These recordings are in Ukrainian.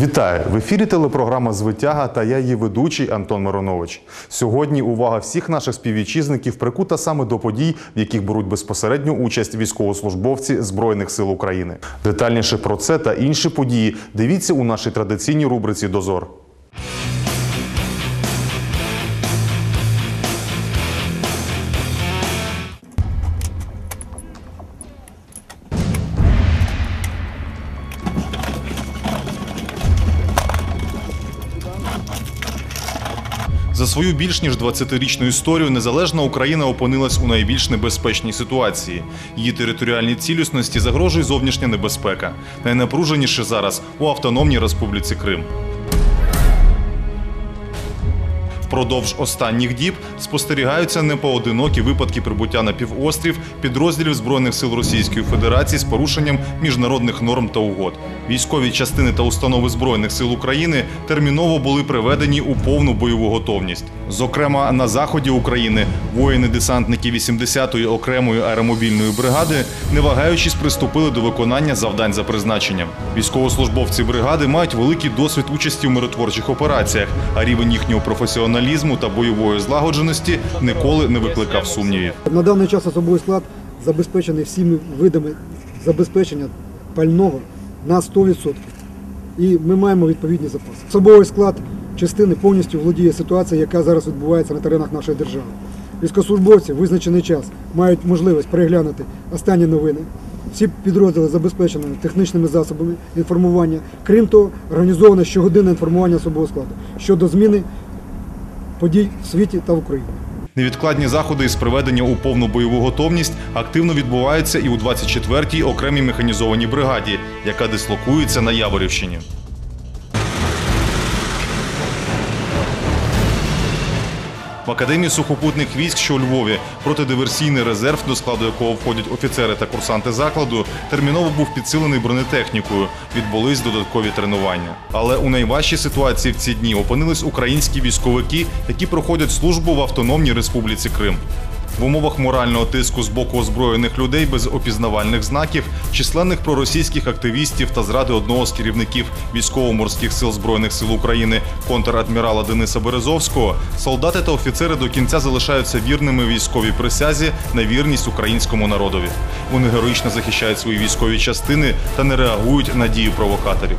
Вітаю в ефірі телепрограма Звитяга та я її ведучий Антон Миронович. Сьогодні увага всіх наших співвітчизників прикута саме до подій, в яких беруть безпосередню участь військовослужбовці Збройних сил України. Детальніше про це та інші події дивіться у нашій традиційній рубриці Дозор. Свою більш ніж 20-річну історію незалежна Україна опинилась у найбільш небезпечній ситуації. Її територіальній цілісності загрожує зовнішня небезпека. Найнапруженіше зараз у Автономній Республіці Крим. Впродовж останніх діб спостерігаються непоодинокі випадки прибуття на півострів підрозділів збройних сил Російської Федерації з порушенням міжнародних норм та угод. Військові частини та установи збройних сил України терміново були приведені у повну бойову готовність. Зокрема, на заході України воїни-десантники 80-ї окремої аеромобільної бригади, не вагаючись, приступили до виконання завдань за призначенням. Військовослужбовці бригади мають великий досвід участі в миротворчих операціях, а рівень їхнього професіоналізму та бойової злагодженості ніколи не викликав сумнівів. На даний час особовий склад забезпечений всіми видами забезпечення пального на 100%. І ми маємо відповідні запаси. Особовий склад частини повністю володіє ситуацією, яка зараз відбувається на теренах нашої держави. Військовослужбовці в визначений час мають можливість переглянути останні новини. Всі підрозділи забезпечені технічними засобами інформування. Крім того, організоване щогодинне інформування особового складу щодо зміни подій в світі та в Україні. Невідкладні заходи із приведення у повну бойову готовність активно відбуваються і у 24-й окремій механізованій бригаді, яка дислокується на Яворівщині. В Академії сухопутних військ, що у Львові, протидиверсійний резерв, до складу якого входять офіцери та курсанти закладу, терміново був підсилений бронетехнікою. Відбулись додаткові тренування. Але у найважчій ситуації в ці дні опинились українські військовики, які проходять службу в Автономній Республіці Крим. В умовах морального тиску з боку озброєних людей без опізнавальних знаків, численних проросійських активістів та зради одного з керівників військово-морських сил збройних сил України контрадмірала Дениса Березовського, солдати та офіцери до кінця залишаються вірними військовій присязі на вірність українському народові. Вони героїчно захищають свої військові частини та не реагують на дії провокаторів.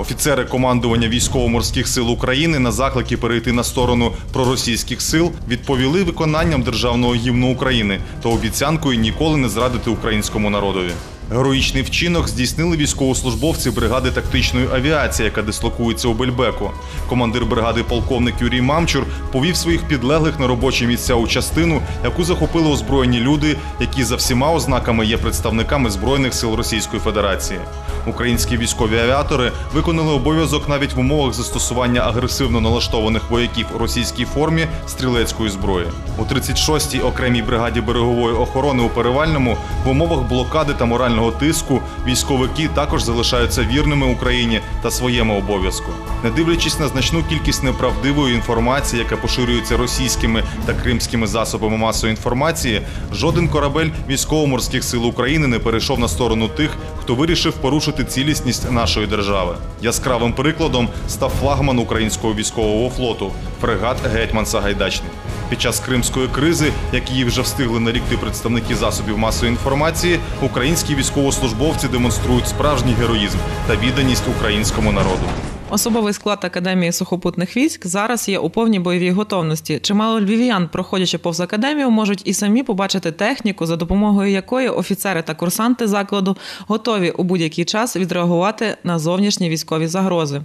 Офіцери командування військово-морських сил України на заклики перейти на сторону проросійських сил відповіли виконанням державного гімну України та обіцянкою ніколи не зрадити українському народові. Героїчний вчинок здійснили військовослужбовці бригади тактичної авіації, яка дислокується у Бельбеку. Командир бригади полковник Юрій Мамчур повів своїх підлеглих на робочі місця у частину, яку захопили озброєні люди, які за всіма ознаками є представниками збройних сил Російської Федерації. Українські військові авіатори виконали обов'язок навіть в умовах застосування агресивно налаштованих вояків у російській формі стрілецької зброї. У 36-й окремій бригаді берегової охорони у Перевальному в умовах блокади та морального тиску. Військовики також залишаються вірними Україні та своєму обов'язку. Не дивлячись на значну кількість неправдивої інформації, яка поширюється російськими та кримськими засобами масової інформації, жоден корабель військово-морських сил України не перейшов на сторону тих, хто вирішив порушити цілісність нашої держави. Яскравим прикладом став флагман українського військового флоту фрегат Гетьман Сагайдачний. Під час кримської кризи, як її вже встигли нарікти представники засобів масової інформації, українські військовослужбовці демонструють справжній героїзм та відданість українському народу. Особовий склад Академії сухопутних військ зараз є у повній бойовій готовності. Чимало львів'ян, проходячи повз академію, можуть і самі побачити техніку, за допомогою якої офіцери та курсанти закладу готові у будь-який час відреагувати на зовнішні військові загрози.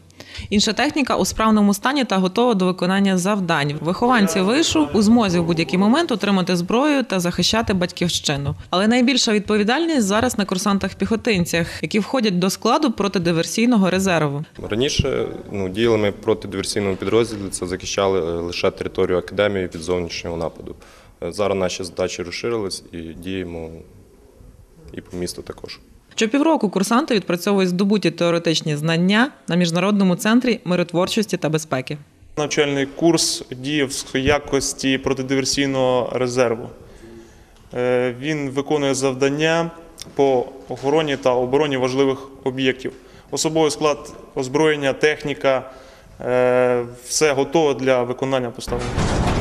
Інша техніка у справному стані та готова до виконання завдань. Вихованці вишу у змозі в будь-який момент отримати зброю та захищати батьківщину. Але найбільша відповідальність зараз на курсантах-піхотинцях, які входять до складу протидиверсійного резерву. Раніше ну, діяли ми проти підрозділу, це захищали е, лише територію академії від зовнішнього нападу. Е, Зараз наші задачі розширились і діємо і по місту також. Щопівроку курсанти відпрацьовують здобуті теоретичні знання на міжнародному центрі миротворчості та безпеки. Навчальний курс діє в якості протидиверсійного резерву. Е, Він виконує завдання по охороні та обороні важливих об'єктів. особовий склад, озброєння, техніка, е, все готове для виконання поставлених.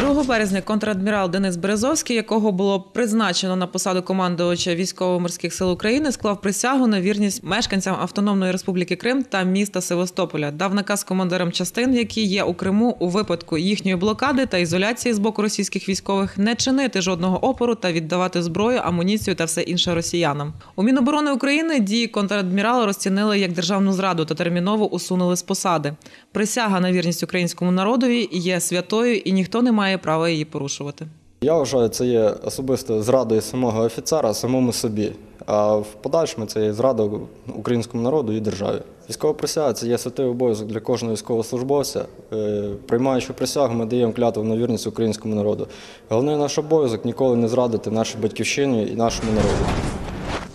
2 березня контрадмірал Денис Березовський, якого було призначено на посаду командувача військово-морських сил України, склав присягу на вірність мешканцям Автономної Республіки Крим та міста Севастополя. Дав наказ командирам частин, які є у Криму, у випадку їхньої блокади та ізоляції з боку російських військових, не чинити жодного опору та віддавати зброю, амуніцію та все інше росіянам. У Міноборони України дії контрадмірала розцінили як державну зраду та терміново усунули з посади. Присяга на вірність українському народові є святою, і ніхто не має права її порушувати. Я вважаю, це є особисто зрадою самого офіцера, самому собі. А в подальшому це є зрада українському народу і державі. Військова присяга це є святий обов'язок для кожного військовослужбовця. Е, Приймаючи присягу, ми даємо клятву на вірність українському народу. Головний наш обов'язок ніколи не зрадити нашій батьківщині і нашому народу.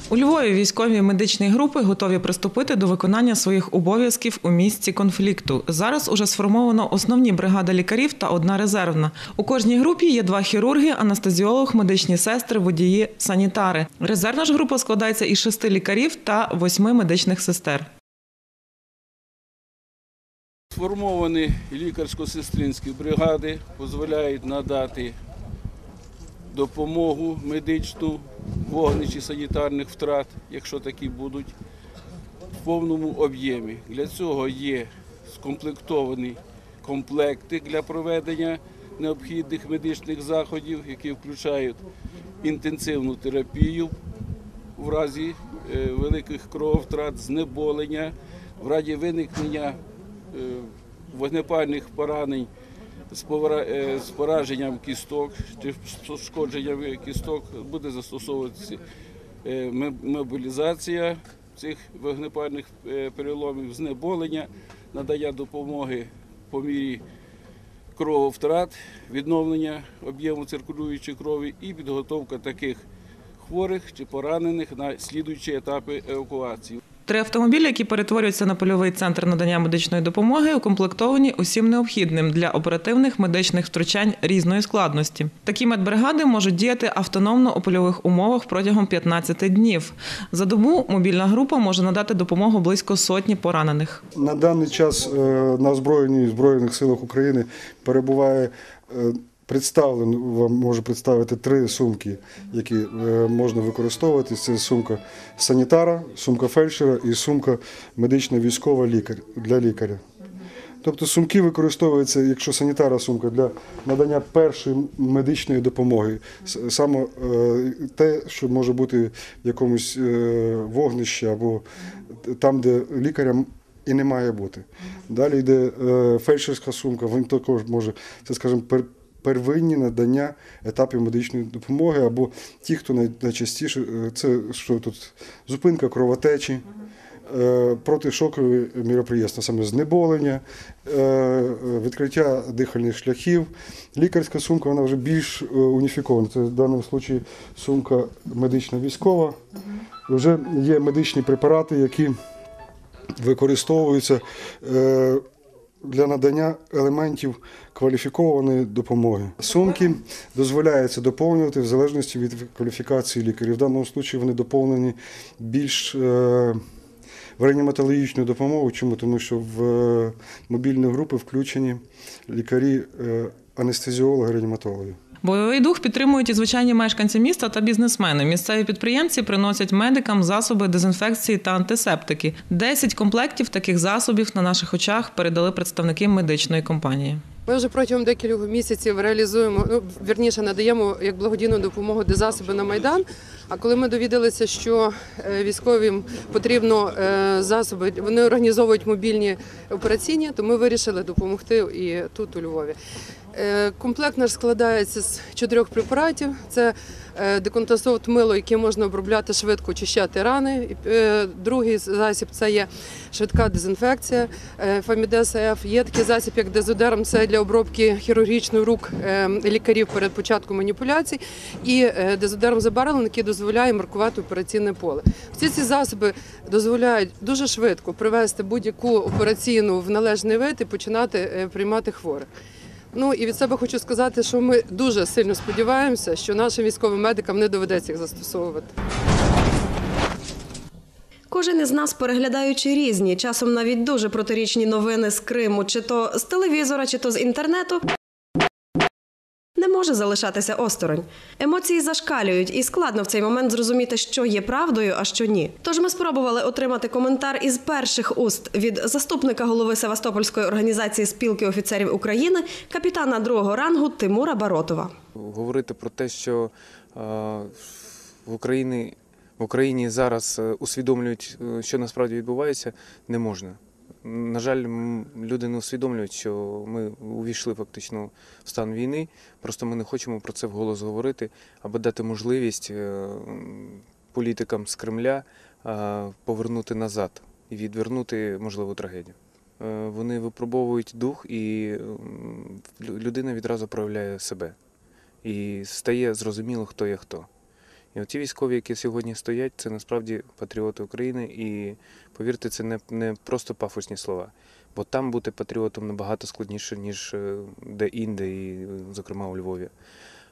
У Львові військові медичні групи готові приступити до виконання своїх обов'язків у місці конфлікту. Зараз уже сформовано основні бригади лікарів та одна резервна. У кожній групі є два хірурги, анестезіолог, медичні сестри, водії, санітари. Резервна ж група складається із шести лікарів та восьми медичних сестер. Сформовані лікарсько-сестринські бригади дозволяють надати допомогу медичну вогнищі санітарних втрат, якщо такі будуть, в повному об'ємі. Для цього є скомплектовані комплекти для проведення необхідних медичних заходів, які включають інтенсивну терапію в разі е, великих крововтрат, знеболення, в разі виникнення е, вогнепальних поранень е, з пораженням кісток чи пошкодженням кісток буде застосовуватися е, мобілізація цих вогнепальних е, переломів, знеболення, надання допомоги по мірі крововтрат, відновлення об'єму циркулюючої крові і підготовка таких хворих чи поранених на слідуючі етапи евакуації. Три автомобілі, які перетворюються на польовий центр надання медичної допомоги, укомплектовані усім необхідним для оперативних медичних втручань різної складності. Такі медбригади можуть діяти автономно у польових умовах протягом 15 днів. За добу мобільна група може надати допомогу близько сотні поранених. На даний час е, на озброєнні Збройних силах України перебуває е, представлено, вам можу представити три сумки, які е, можна використовувати. Це сумка санітара, сумка фельдшера і сумка медична військова лікар для лікаря. Тобто сумки використовуються, якщо санітара сумка для надання першої медичної допомоги. Саме е, те, що може бути в якомусь е, вогнищі або там, де лікаря і не має бути. Далі йде фельдшерська сумка, він також може, це, скажімо, первинні надання етапів медичної допомоги, або ті, хто найчастіше, е, це що тут зупинка кровотечі. е, Протишокові міроприємства, саме знеболення, е, відкриття дихальних шляхів. Лікарська сумка вона вже більш уніфікована. Це в даному випадку сумка медична військова. Вже є медичні препарати, які використовуються для надання елементів кваліфікованої допомоги. Сумки дозволяється доповнювати в залежності від кваліфікації лікарів. В даному випадку вони доповнені більш е, в реаніматологічну допомогу. Чому? Тому що в е, мобільні групи включені лікарі, анестезіологи, реаніматологи. Бойовий дух підтримують і звичайні мешканці міста та бізнесмени. Місцеві підприємці приносять медикам засоби дезінфекції та антисептики. 10 комплектів таких засобів на наших очах передали представники медичної компанії. Ми вже протягом декількох місяців реалізуємо, ну вірніше надаємо як благодійну допомогу де засоби на майдан. А коли ми довідалися, що е, військовим потрібно е, засоби, вони організовують мобільні операційні, то ми вирішили допомогти і тут у Львові. Е, Комплект наш складається з чотирьох препаратів. Це е, деконтасофт мило, яке можна обробляти швидко, очищати рани. Е, Другий засіб це є швидка дезінфекція. Фамідес Ф. Є такий засіб, як дезодерм, це для обробки хірургічних рук лікарів перед початком маніпуляцій. І дезодерм забарвлений, який дозволяє маркувати операційне поле. Всі ці засоби дозволяють дуже швидко привести будь-яку операційну в належний вид і починати приймати хворих. Ну і від себе хочу сказати, що ми дуже сильно сподіваємося, що нашим військовим медикам не доведеться їх застосовувати. Кожен із нас, переглядаючи різні, часом навіть дуже протирічні новини з Криму, чи то з телевізора, чи то з інтернету. Не може залишатися осторонь. Емоції зашкалюють, і складно в цей момент зрозуміти, що є правдою, а що ні. Тож ми спробували отримати коментар із перших уст від заступника голови Севастопольської організації спілки офіцерів України, капітана другого рангу Тимура Баротова. говорити про те, що е, в Україні, в Україні зараз е, усвідомлюють, е, що насправді відбувається, не можна. На жаль, люди не усвідомлюють, що ми увійшли фактично в стан війни. Просто ми не хочемо про це вголос говорити, аби дати можливість е, політикам з Кремля е, повернути назад і відвернути можливу трагедію. Е, Вони випробовують дух, і людина відразу проявляє себе і стає зрозуміло, хто є хто. І от ті військові, які сьогодні стоять, це насправді патріоти України, і повірте, це не, не просто пафосні слова. Бо там бути патріотом набагато складніше, ніж е, де-інде, і, зокрема у Львові.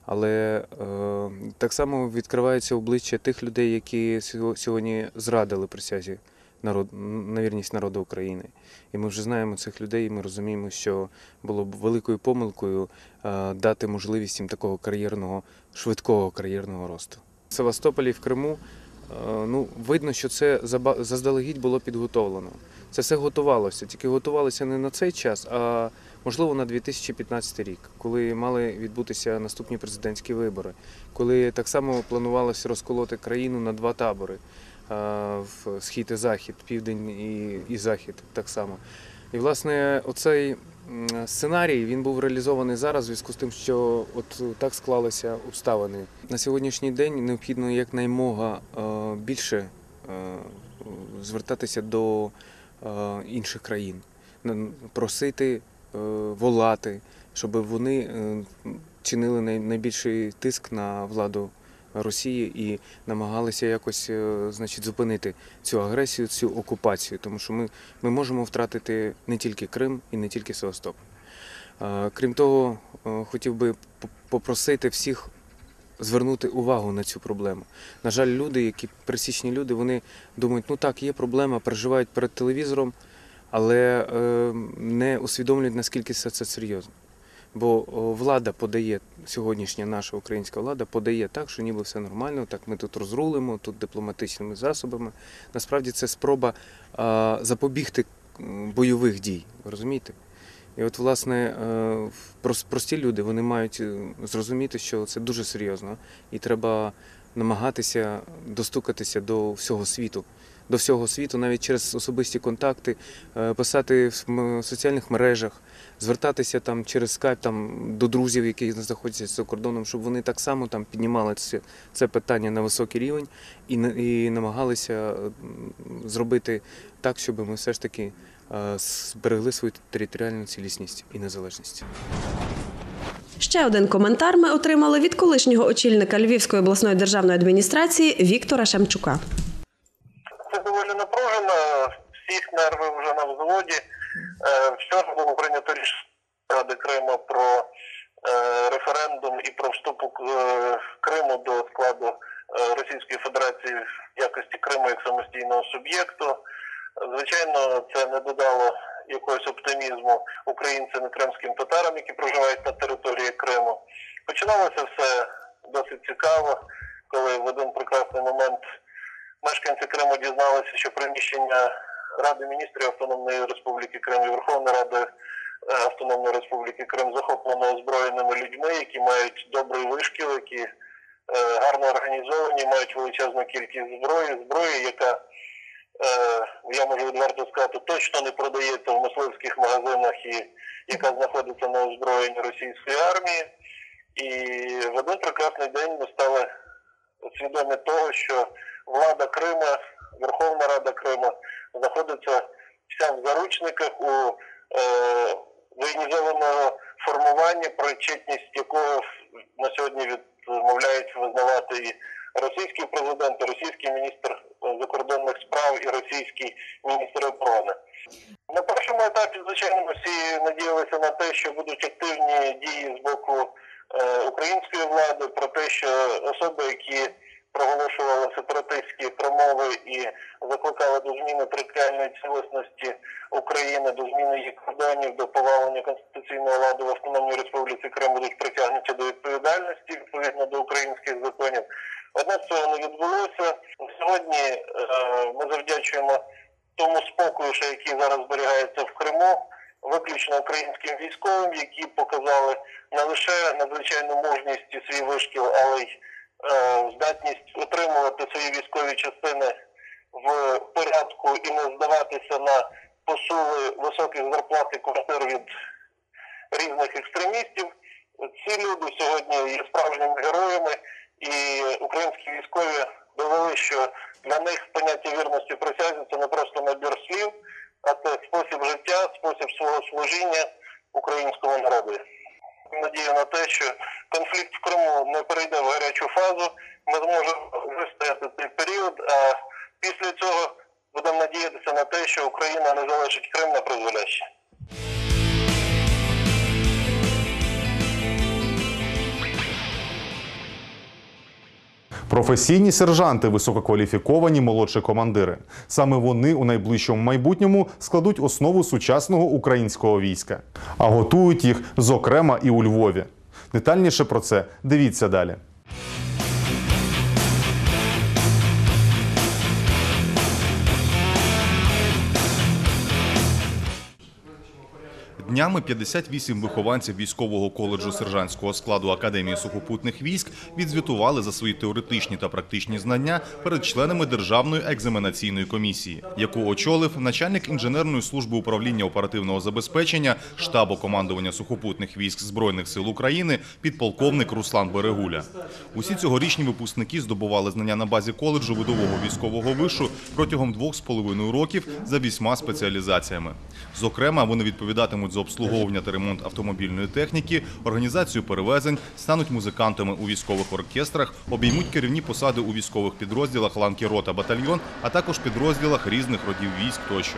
Але е, так само відкривається обличчя тих людей, які сього- сьогодні зрадили присязі народ, на вірність народу України. І ми вже знаємо цих людей, і ми розуміємо, що було б великою помилкою е, дати можливість їм такого кар'єрного, швидкого кар'єрного росту. В Севастополі в Криму е, ну, видно, що це заздалегідь було підготовлено. Це все готувалося, тільки готувалося не на цей час, а можливо на 2015 рік, коли мали відбутися наступні президентські вибори, коли так само планувалося розколоти країну на два табори е, в схід і захід, південь і, захід так само. І власне оцей сценарій він був реалізований зараз в зв'язку з тим, що от так склалися обставини. На сьогоднішній день необхідно якнаймога е, більше е, звертатися до е, інших країн, просити, волати, щоб вони чинили найбільший тиск на владу Росії і намагалися якось е, значить, зупинити цю агресію, цю окупацію, тому що ми, ми можемо втратити не тільки Крим і не тільки Севастополь. Крім того, е, хотів би попросити всіх звернути увагу на цю проблему. На жаль, люди, які пересічні люди, вони думають, ну так, є проблема, переживають перед телевізором, але е, не усвідомлюють, наскільки все це серйозно. Бо влада подає, сьогоднішня наша українська влада подає так, що ніби все нормально, так ми тут розрулимо, тут дипломатичними засобами. Насправді це спроба запобігти бойових дій, розумієте? І от, власне, е, прості люди вони мають е, зрозуміти, що це дуже серйозно, і треба намагатися достукатися до всього світу. До всього світу, навіть через особисті контакти, е, писати в соціальних мережах, звертатися там через скайп там, до друзів, які знаходяться за кордоном, щоб вони так само там піднімали це, це питання на високий рівень і, і намагалися е, зробити так, щоб ми все ж таки е, зберегли свою територіальну цілісність і незалежність. Ще один коментар ми отримали від колишнього очільника Львівської обласної державної адміністрації Віктора Шемчука. Це доволі напружено, всіх нерви вже на взводі. Е, Вчора було прийнято рішення Ради Криму про е, референдум і про вступ е, Криму до складу е, Російської Федерації в якості Криму як самостійного суб'єкту. Звичайно, це не додало якогось оптимізму українцям і кримським татарам, на території Криму. Починалося все досить цікаво, коли в один прекрасний момент мешканці Криму дізналися, що приміщення Ради міністрів Автономної Республіки Крим і Верховної Ради е, Автономної Республіки Крим захоплено озброєними людьми, які мають добрий вишкіл, які е, гарно організовані, мають величезну кількість зброї, зброї, яка я можу відверто сказати, точно не продається в мисливських магазинах і яка знаходиться на озброєнні російської армії. І в один прекрасний день ми стали свідомі того, що влада Крима, Верховна Рада Крима знаходиться вся в заручниках у е, воєнізованого формування, причетність якого на сьогодні відмовляють визнавати і російський президент, російський міністр закордонних справ, і російський міністр оборони. На першому етапі, звичайно, всі надіялися на те, що будуть активні дії з боку е, української влади, про те, що особи, які проголошували сепаратистські промови і закликали до зміни територіальної цілісності України, до зміни її кордонів, до повалення конституційного ладу в Автономній Республіці Крим будуть притягнуті до відповідальності відповідно до українських законів. Однак цього не відбулося. Сьогодні е, ми завдячуємо тому спокою, що який зараз зберігається в Криму, виключно українським військовим, які показали не лише надзвичайну мужність і свій вишкіл, але й е, здатність утримувати свої військові частини в порядку і не здаватися на посули високих зарплат і квартир від різних екстремістів. Ці люди сьогодні є справжніми героями, і українські військові довели, що для них поняття вірності присязі це не просто набір слів, а це спосіб життя, спосіб свого служіння українському народу. Надію на те, що конфлікт в Криму не перейде в гарячу фазу. Ми зможемо вистояти цей період. А після цього будемо надіятися на те, що Україна не залишить Крим на призволяще. Професійні сержанти, висококваліфіковані молодші командири. Саме вони у найближчому майбутньому складуть основу сучасного українського війська, а готують їх, зокрема, і у Львові. Детальніше про це дивіться далі. Днями 58 вихованців військового коледжу сержантського складу Академії сухопутних військ відзвітували за свої теоретичні та практичні знання перед членами Державної екзаменаційної комісії, яку очолив начальник інженерної служби управління оперативного забезпечення штабу командування сухопутних військ Збройних сил України підполковник Руслан Берегуля. Усі цьогорічні випускники здобували знання на базі коледжу видового військового вишу протягом двох з половиною років за вісьма спеціалізаціями. Зокрема, вони відповідатимуть за обслуговування та ремонт автомобільної техніки, організацію перевезень, стануть музикантами у військових оркестрах, обіймуть керівні посади у військових підрозділах ланки рота батальйон, а також підрозділах різних родів військ тощо.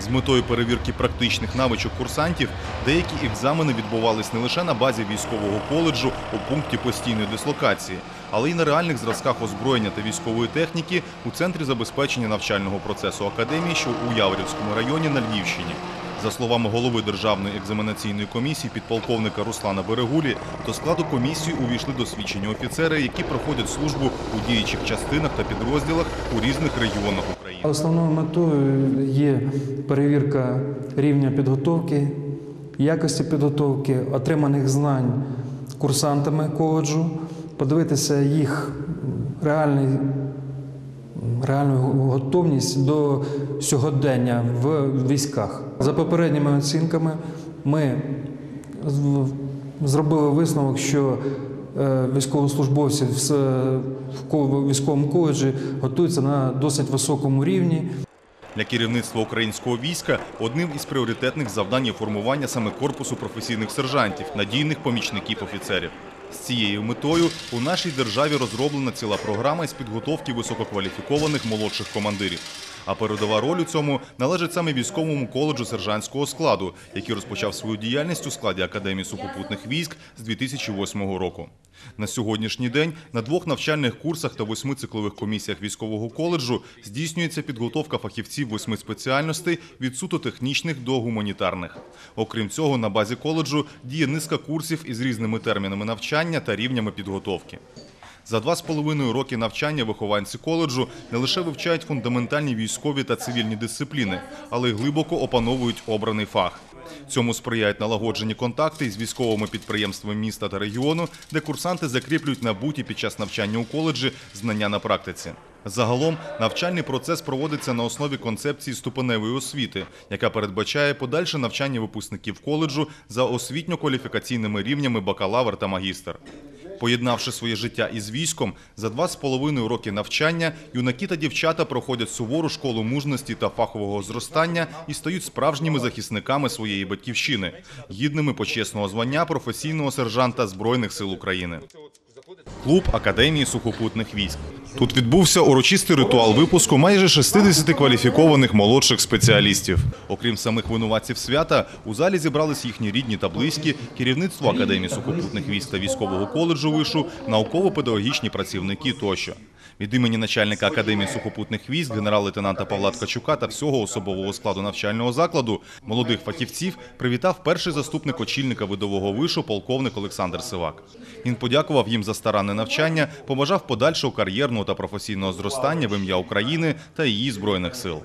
З метою перевірки практичних навичок курсантів деякі екзамени відбувались не лише на базі військового коледжу у пункті постійної дислокації, але й на реальних зразках озброєння та військової техніки у центрі забезпечення навчального процесу академії, що у Яворівському районі на Львівщині. За словами голови Державної екзаменаційної комісії підполковника Руслана Берегулі, до складу комісії увійшли досвідчені офіцери, які проходять службу у діючих частинах та підрозділах у різних регіонах України. Основною метою є перевірка рівня підготовки, якості підготовки, отриманих знань курсантами коледжу, подивитися їх реальну готовність до сьогодення в військах. За попередніми оцінками ми зробили висновок, що е, військовослужбовці в с- військовому коледжі готуються на досить високому рівні. Для керівництва українського війська одним із пріоритетних завдань є формування саме корпусу професійних сержантів, надійних помічників офіцерів. З цією метою у нашій державі розроблена ціла програма із підготовки висококваліфікованих молодших командирів. А передова роль у цьому належить саме військовому коледжу сержантського складу, який розпочав свою діяльність у складі Академії сухопутних військ з 2008 року. На сьогоднішній день на двох навчальних курсах та восьми циклових комісіях військового коледжу здійснюється підготовка фахівців восьми спеціальностей від суто технічних до гуманітарних. Окрім цього, на базі коледжу діє низка курсів із різними термінами навчання та рівнями підготовки. За два з половиною роки навчання вихованці коледжу не лише вивчають фундаментальні військові та цивільні дисципліни, але й глибоко опановують обраний фах. Цьому сприяють налагоджені контакти із військовими підприємствами міста та регіону, де курсанти закріплюють набуті під час навчання у коледжі знання на практиці. Загалом навчальний процес проводиться на основі концепції ступеневої освіти, яка передбачає подальше навчання випускників коледжу за освітньо-кваліфікаційними рівнями бакалавр та магістр. Поєднавши своє життя із військом, за два з половиною роки навчання юнаки та дівчата проходять сувору школу мужності та фахового зростання і стають справжніми захисниками своєї батьківщини, гідними почесного звання професійного сержанта Збройних сил України. Клуб Академії сухопутних військ. Тут відбувся урочистий ритуал випуску майже 60 кваліфікованих молодших спеціалістів. Окрім самих винуватців свята, у залі зібрались їхні рідні та близькі, керівництво Академії сухопутних військ та військового коледжу вишу, науково-педагогічні працівники тощо. Від імені начальника Академії сухопутних військ, генерал-лейтенанта Павла Ткачука та всього особового складу навчального закладу молодих фахівців привітав перший заступник очільника видового вишу полковник Олександр Сивак. Він подякував їм за старанне навчання, побажав подальшого кар'єрного та професійного зростання в ім'я України та її збройних сил.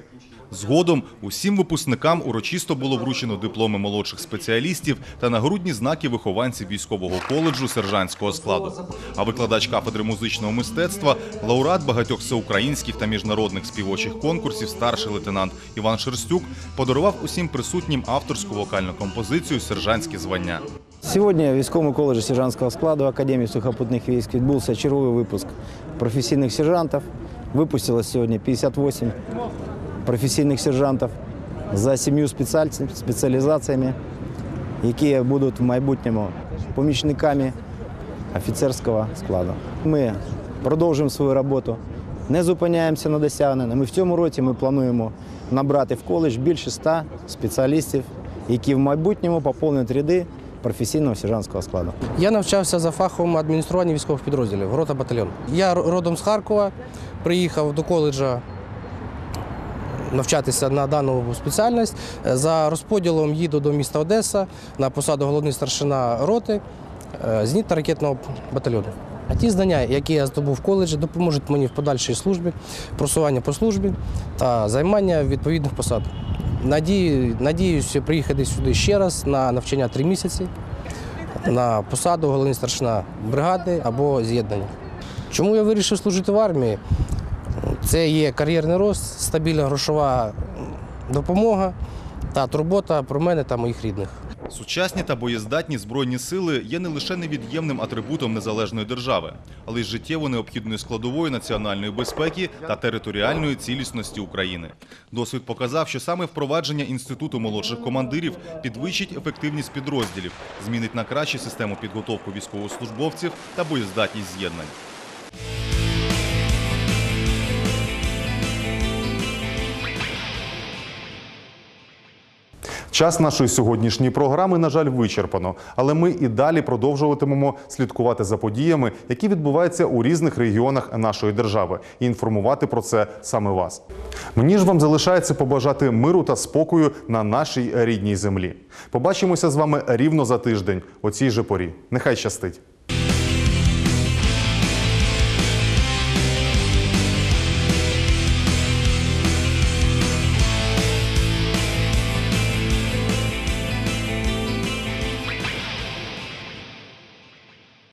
Згодом усім випускникам урочисто було вручено дипломи молодших спеціалістів та нагрудні знаки вихованців військового коледжу сержантського складу. А викладач кафедри музичного мистецтва, лауреат багатьох всеукраїнських та міжнародних співочих конкурсів, старший лейтенант Іван Шерстюк подарував усім присутнім авторську вокальну композицію Сержантські звання. Сьогодні в військовому коледжі сержантського складу Академії сухопутних військ відбувся черговий випуск професійних сержантів. Випустилось сьогодні 58 професійних сержантів за сім'ю спеціалізаціями, які будуть в майбутньому помічниками офіцерського складу. Ми продовжуємо свою роботу, не зупиняємося на досягненні. Ми в цьому році ми плануємо набрати в коледж більше 100 спеціалістів, які в майбутньому поповнять ряди професійного сержантського складу. Я навчався за фахом адміністрування військових підрозділів, рота батальйон. Я родом з Харкова, приїхав до коледжа навчатися на дану спеціальність. За розподілом їду до міста Одеса на посаду головний старшина роти е, зенітно-ракетного батальйону. А ті знання, які я здобув в коледжі, допоможуть мені в подальшій службі, просування по службі та займання відповідних посад. Надію, надіюся приїхати сюди ще раз на навчання три місяці на посаду головний старшина бригади або з'єднання. Чому я вирішив служити в армії? Це є кар'єрний рост, стабільна грошова допомога та турбота про мене та моїх рідних. Сучасні та боєздатні збройні сили є не лише невід'ємним атрибутом незалежної держави, але й життєво необхідною складовою національної безпеки та територіальної цілісності України. Досвід показав, що саме впровадження інституту молодших командирів підвищить ефективність підрозділів, змінить на краще систему підготовки військовослужбовців та боєздатність з'єднань. Час нашої сьогоднішньої програми, на жаль, вичерпано, але ми і далі продовжуватимемо слідкувати за подіями, які відбуваються у різних регіонах нашої держави, і інформувати про це саме вас. Мені ж вам залишається побажати миру та спокою на нашій рідній землі. Побачимося з вами рівно за тиждень, о цій же порі. Нехай щастить!